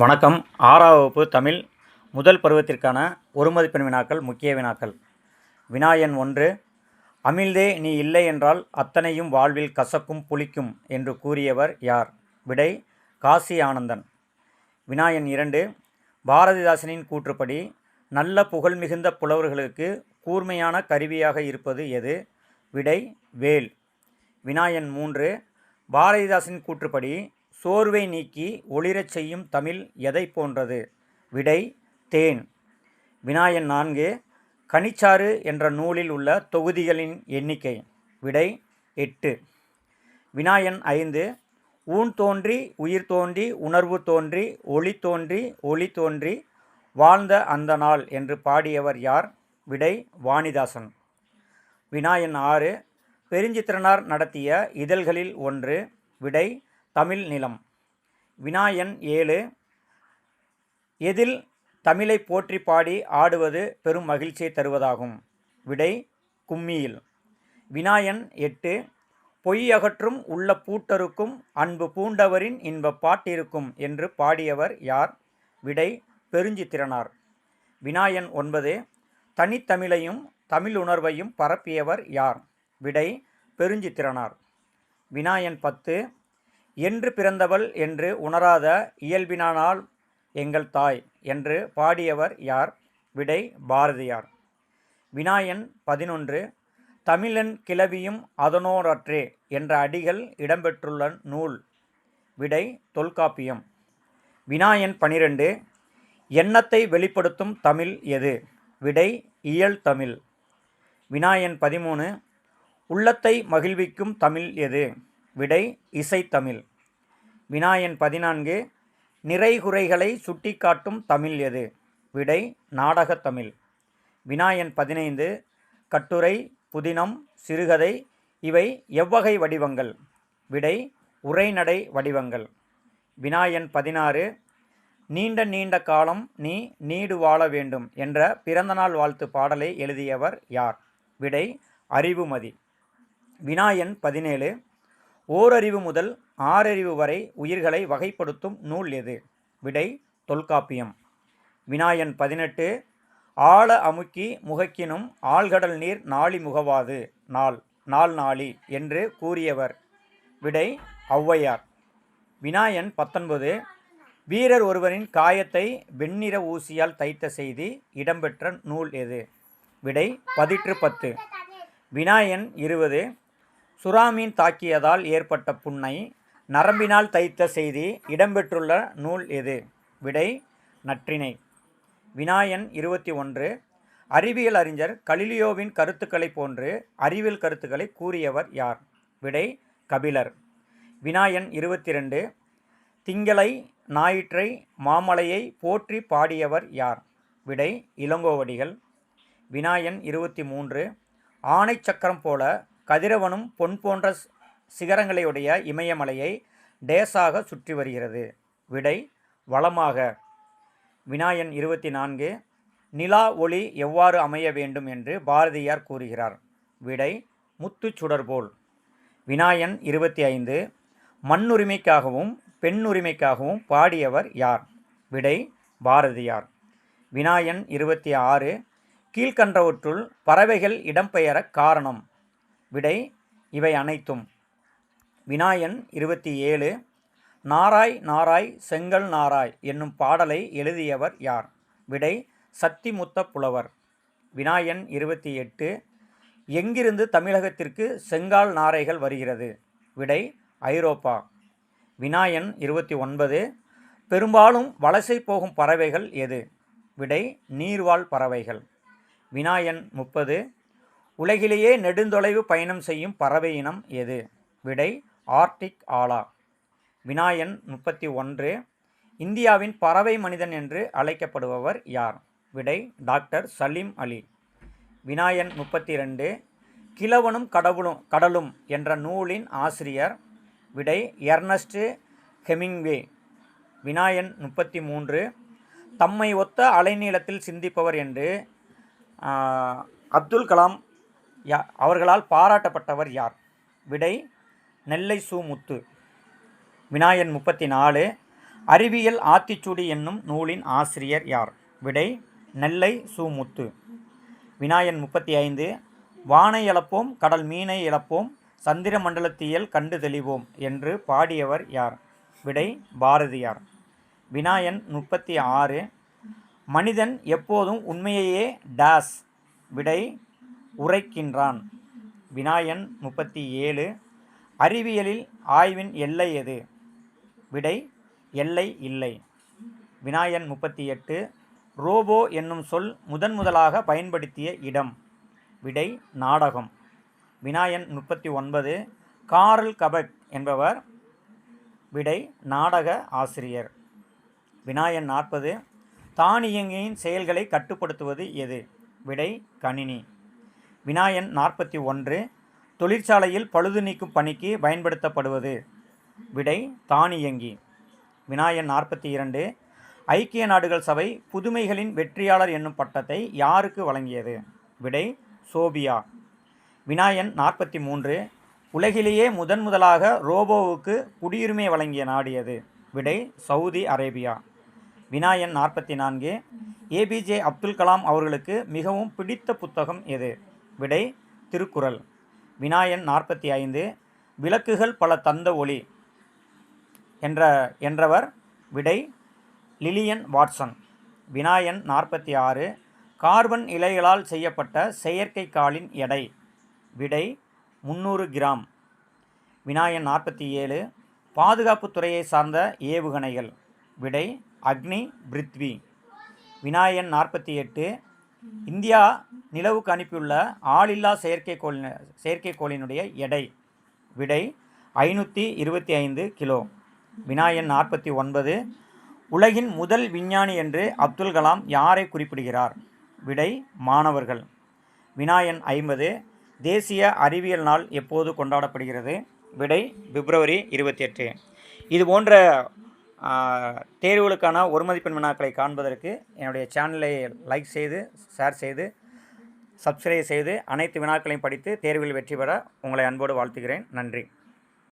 வணக்கம். ஆறாம் வகுப்பு தமிழ் முதல் பருவத்திற்கான ஒரு மதிப்பெண் வினாக்கள் முக்கிய வினாக்கள். வினா எண் ஒன்று அமிழ்தே நீ இல்லை என்றால் அத்தனையும் வாழ்வில் கசக்கும் புளிக்கும் என்று கூறியவர் யார்? விடை காசி ஆனந்தன். வினா எண் இரண்டு பாரதிதாசனின் கூற்றுப்படி நல்ல புகழ் மிகுந்த புலவர்களுக்கு கூர்மையான கருவியாக இருப்பது எது? விடை வேல் வினா எண் மூன்று பாரதிதாசன் கூற்றுப்படி சோர்வை நீக்கி ஒளிரச் செய்யும் தமிழ் எதை போன்றது? விடை தேன். வினாயன் நான்கு கனிச்சாறு என்ற நூலில் உள்ள தொகுதிகளின் எண்ணிக்கை. விடை எட்டு. வினாயன் ஐந்து ஊன் தோன்றி உயிர் தோன்றி உணர்வு தோன்றி ஒளி தோன்றி ஒளி தோன்றி வாழ்ந்த அந்த நாள் என்று பாடியவர் யார்? விடை வாணிதாசன். வினாயன் ஆறு பெருஞ்சித்திரனார் நடத்திய இதழ்களில் ஒன்று. விடை தமிழ் நிலம். வினாயன் ஏழு. எதில் தமிழை போற்றி பாடி ஆடுவது பெரும் மகிழ்ச்சியை தருவதாகும். விடை கும்மியில். வினாயன் எட்டு. பொய் அகற்றும் உள்ள பூட்டருக்கும் அன்பு பூண்டவரின் இன்ப பாட்டிருக்கும் என்று பாடியவர் யார்? விடை பெருஞ்சித்திரனார். வினாயன் ஒன்பது. தனித்தமிழையும் தமிழ் உணர்வையும் பரப்பியவர் யார்? விடை பெருஞ்சித்திரனார். வினாயன் பத்து. என்று பிறந்தவள் என்று உணராத இயல்பினானால் எங்கள் தாய் என்று பாடியவர் யார்? விடை பாரதியார். வினாயன் பதினொன்று தமிழன் கிளவியும் அதனோரற்றே என்ற அடிகள் இடம்பெற்றுள்ள நூல். விடை தொல்காப்பியம். வினாயன் பனிரெண்டு எண்ணத்தை வெளிப்படுத்தும் தமிழ் எது? விடை இயல் தமிழ். வினாயன் பதிமூணு உள்ளத்தை மகிழ்விக்கும் தமிழ் எது? விடை இசைத்தமிழ். வினாயன் பதினான்கு நிறைகுறைகளை சுட்டிக்காட்டும் தமிழ் எது? விடை நாடகத் தமிழ் வினாயன் பதினைந்து கட்டுரை புதினம் சிறுகதை இவை எவ்வகை வடிவங்கள்? விடை உரைநடை வடிவங்கள். வினாயன் பதினாறு நீண்ட நீண்ட காலம் நீ நீடு வாழ வேண்டும் என்ற பிறந்தநாள் வாழ்த்து பாடலை எழுதியவர் யார்? விடை அறிவுமதி. வினாயன் பதினேழு ஓரறிவு முதல் ஆறறிவு வரை உயிர்களை வகைப்படுத்தும் நூல் எது? விடை தொல்காப்பியம். வினாயன் பதினெட்டு ஆழ அமுக்கி முகக்கினும் ஆழ்கடல் நீர் நாளி முகவாது. நாள் நாள் நாளி என்று கூறியவர். விடை ஔவையார். வினாயன் பத்தொன்பது வீரர் ஒருவரின் காயத்தை வெண்ணிற ஊசியால் தைத்த செய்தி இடம்பெற்ற நூல் எது? விடை பதிற்று பத்து. வினாயன் இருபது சுறாமீன் தாக்கியதால் ஏற்பட்ட புண்ணை நரம்பினால் தைத்த செய்தி இடம்பெற்றுள்ள நூல் எது? விடை நற்றினை வினாயன் இருபத்தி ஒன்று. அறிவியல் அறிஞர் கலிலியோவின் கருத்துக்களை போன்று அறிவியல் கருத்துக்களை கூறியவர் யார்? விடை கபிலர். வினாயன் இருபத்தி ரெண்டு. திங்களை ஞாயிற்றை மாமலையை போற்றி பாடியவர் யார்? விடை இளங்கோவடிகள். வினாயன் இருபத்தி மூன்று. ஆணை சக்கரம் போல கதிரவனும் பொன் போன்ற சிகரங்களையுடைய இமயமலையை டேஸாக சுற்றி வருகிறது. விடை வளமாக. வினாயன் இருபத்தி நான்கு நிலா ஒளி எவ்வாறு அமைய வேண்டும் என்று பாரதியார் கூறுகிறார். விடை முத்துச் சுடர்போல் வினாயன் இருபத்தி ஐந்து மண்ணுரிமைக்காகவும் பெண்ணுரிமைக்காகவும் பாடியவர் யார்? விடை பாரதியார். வினாயன் இருபத்தி ஆறு கீழ்கண்டவற்றுள் பறவைகள் இடம்பெயர காரணம். விடை இவை அனைத்தும். வினாயன் இருபத்தி ஏழு நாராய் நாராய் செங்கல் நாராய் என்னும் பாடலை எழுதியவர் யார்? விடை சத்திமுத்த புலவர். வினாயன் இருபத்தி எட்டு எங்கிருந்து தமிழகத்திற்கு செங்கால் நாரைகள் வருகிறது? விடை ஐரோப்பா. வினாயன் இருபத்தி ஒன்பது பெரும்பாலும் வலசை போகும் பறவைகள் எது? விடை நீர்வாழ் பறவைகள். வினாயன் முப்பது உலகிலேயே நெடுந்தொலைவு பயணம் செய்யும் பறவை இனம் எது? விடை ஆர்டிக் ஆலா. வினாயன் முப்பத்தி ஒன்று. இந்தியாவின் பறவை மனிதன் என்று அழைக்கப்படுபவர் யார்? விடை டாக்டர் சலீம் அலி. வினாயன் முப்பத்தி ரெண்டு. கிழவனும் கடவுளும் கடலும் என்ற நூலின் ஆசிரியர். விடை எர்னஸ்ட் ஹெமிங்வே. வினாயன் முப்பத்தி மூன்று. தம்மை ஒத்த அலைநீளத்தில் சிந்திப்பவர் என்று அப்துல் கலாம் யா அவர்களால் பாராட்டப்பட்டவர் யார்? விடை நெல்லை சு முத்து வினாயன் முப்பத்தி நாலு அறிவியல் ஆத்திச்சூடி என்னும் நூலின் ஆசிரியர் யார்? விடை நெல்லை சூமுத்து வினாயன் முப்பத்தி ஐந்து வானை இழப்போம் கடல் மீனை இழப்போம் சந்திர மண்டலத்தியல் கண்டு தெளிவோம் என்று பாடியவர் யார்? விடை பாரதியார். வினாயன் முப்பத்தி ஆறு மனிதன் எப்போதும் உண்மையையே டேஸ். விடை உரைக்கின்றான். வினாயன் முப்பத்தி ஏழு. அறிவியலில் ஆய்வின் எல்லை எது? விடை எல்லை இல்லை. வினாயன் முப்பத்தி எட்டு. ரோபோ என்னும் சொல் முதன் முதலாக பயன்படுத்திய இடம். விடை நாடகம். வினாயன் முப்பத்தி ஒன்பது. காரல் கபக் என்பவர் விடை நாடக ஆசிரியர். வினாயன் நாற்பது. தானியங்கியின் செயல்களை கட்டுப்படுத்துவது எது? விடை கணினி. வினாயன் நாற்பத்தி ஒன்று தொழிற்சாலையில் பழுது நீக்கும் பணிக்கு பயன்படுத்தப்படுவது. விடை தானியங்கி. வினாயன் நாற்பத்தி இரண்டு ஐக்கிய நாடுகள் சபை புதுமைகளின் வெற்றியாளர் என்னும் பட்டத்தை யாருக்கு வழங்கியது? விடை சோபியா. வினாயன் நாற்பத்தி மூன்று உலகிலேயே முதன் முதலாக ரோபோவுக்கு குடியுரிமை வழங்கிய நாடு எது? விடை சவுதி அரேபியா. வினாயன் நாற்பத்தி நான்கு ஏபிஜே அப்துல் கலாம் அவர்களுக்கு மிகவும் பிடித்த புத்தகம் எது? விடை திருக்குறள். வினாயன் நாற்பத்தி ஐந்து விளக்குகள் பல தந்த ஒளி என்ற என்றவர் விடை லிலியன் வாட்சன். வினாயன் நாற்பத்தி ஆறு கார்பன் இலைகளால் செய்யப்பட்ட செயற்கை காலின் எடை. விடை முந்நூறு கிராம். வினாயன் நாற்பத்தி ஏழு பாதுகாப்பு துறையை சார்ந்த ஏவுகணைகள். விடை அக்னி பிருத்வி. வினாயன் நாற்பத்தி எட்டு இந்தியா நிலவுக்கு அனுப்பியுள்ள ஆளில்லா செயற்கைக்கோள் செயற்கைக்கோளினுடைய எடை விடை ஐநூற்றி இருபத்தி ஐந்து கிலோ. வினாயன் நாற்பத்தி ஒன்பது. உலகின் முதல் விஞ்ஞானி என்று அப்துல் கலாம் யாரை குறிப்பிடுகிறார்? விடை மாணவர்கள். வினாயன் ஐம்பது. தேசிய அறிவியல் நாள் எப்போது கொண்டாடப்படுகிறது? விடை பிப்ரவரி இருபத்தி எட்டு. இது போன்ற தேர்வுகளுக்கான ஒரு மதிப்பெண் வினாக்களை காண்பதற்கு என்னுடைய சேனலை லைக் செய்து ஷேர் செய்து சப்ஸ்கிரைப் செய்து அனைத்து வினாக்களையும் படித்து தேர்வில் வெற்றி பெற உங்களை அன்போடு வாழ்த்துகிறேன். நன்றி.